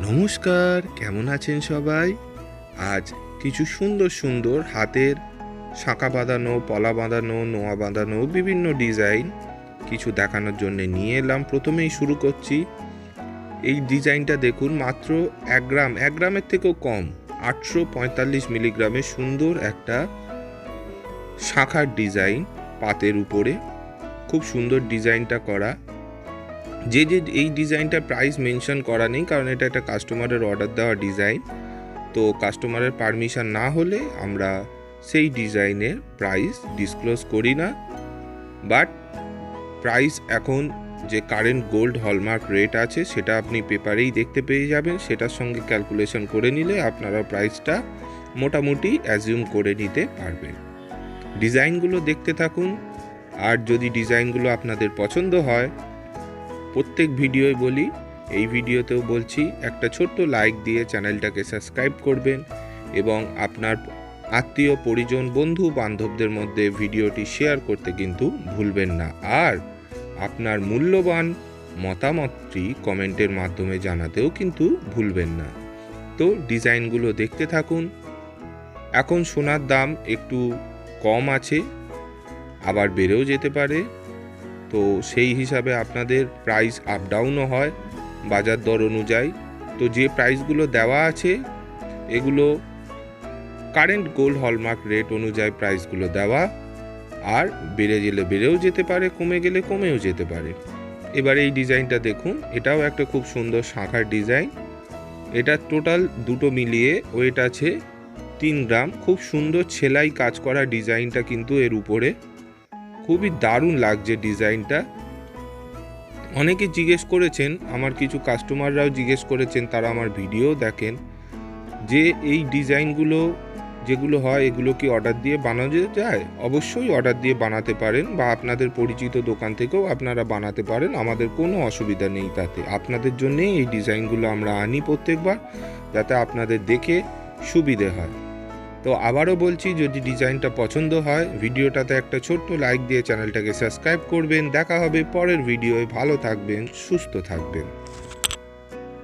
নমস্কার, কেমন আছেন সবাই? আজ কিছু সুন্দর সুন্দর হাতের শাঁখা বাঁধানো, পলা বাঁধানো, নোয়া বাঁধানো, বিভিন্ন ডিজাইন কিছু দেখানোর জন্য নিয়ে এলাম। প্রথমেই শুরু করছি। এই ডিজাইনটা দেখুন, মাত্র এক গ্রাম, এক গ্রামের থেকেও কম, আটশো পঁয়তাল্লিশ মিলিগ্রামের সুন্দর একটা শাঁখার ডিজাইন পাতের উপরে। খুব সুন্দর ডিজাইনটা করা। যে যে এই ডিজাইনটা প্রাইস মেনশন করা নেই, কারণ এটা একটা কাস্টমারের অর্ডার দেওয়া ডিজাইন তো কাস্টমারের পারমিশন না হলে আমরা সেই ডিজাইনের প্রাইস ডিসক্লোজ করি না। বাট প্রাইস এখন যে কারেন্ট গোল্ড হলমার্ক রেট আছে, সেটা আপনি পেপারেই দেখতে পেয়ে যাবেন। সেটার সঙ্গে ক্যালকুলেশন করে নিলে আপনারা প্রাইসটা মোটামুটি অ্যাজিউম করে নিতে পারবেন। ডিজাইনগুলো দেখতে থাকুন। আর যদি ডিজাইনগুলো আপনাদের পছন্দ হয় প্রত্যেক ভিডিওয় বলি, এই ভিডিওতেও বলছি, একটা ছোট্ট লাইক দিয়ে চ্যানেলটাকে সাবস্ক্রাইব করবেন এবং আপনার আত্মীয়, পরিজন, বন্ধু, বান্ধবদের মধ্যে ভিডিওটি শেয়ার করতে কিন্তু ভুলবেন না। আর আপনার মূল্যবান মতামতটি কমেন্টের মাধ্যমে জানাতেও কিন্তু ভুলবেন না। তো ডিজাইনগুলো দেখতে থাকুন। এখন সোনার দাম একটু কম আছে, আবার বেড়েও যেতে পারে। তো সেই হিসাবে আপনাদের প্রাইস আপ ডাউনও হয় বাজার দর অনুযায়ী। তো যে প্রাইসগুলো দেওয়া আছে, এগুলো কারেন্ট গোল্ড হলমার্ক রেট অনুযায়ী প্রাইসগুলো দেওয়া। আর বেড়ে গেলে বেড়েও যেতে পারে, কমে গেলে কমেও যেতে পারে। এবার এই ডিজাইনটা দেখুন, এটাও একটা খুব সুন্দর শাঁখার ডিজাইন এটা টোটাল দুটো মিলিয়ে ওয়েট আছে তিন গ্রাম। খুব সুন্দর সেলাই কাজ করা ডিজাইনটা কিন্তু এর উপরে। খুবই দারুণ লাগছে ডিজাইনটা। অনেকে জিজ্ঞেস করেছেন, আমার কিছু কাস্টমাররাও জিজ্ঞেস করেছেন, তারা আমার ভিডিও দেখেন, যে এই ডিজাইনগুলো যেগুলো হয়, এগুলো কি অর্ডার দিয়ে বানানো যায়? অবশ্যই অর্ডার দিয়ে বানাতে পারেন বা আপনাদের পরিচিত দোকান থেকেও আপনারা বানাতে পারেন, আমাদের কোনো অসুবিধা নেই তাতে। আপনাদের জন্যেই এই ডিজাইনগুলো আমরা আনি প্রত্যেকবার, যাতে আপনাদের দেখে সুবিধে হয়। তো আবারও বলছি, যদি ডিজাইনটা পছন্দ হয়, ভিডিওটাতে একটা ছোট্ট লাইক দিয়ে চ্যানেলটাকে সাবস্ক্রাইব করবেন। দেখা হবে পরের ভিডিওয়। ভালো থাকবেন, সুস্থ থাকবেন।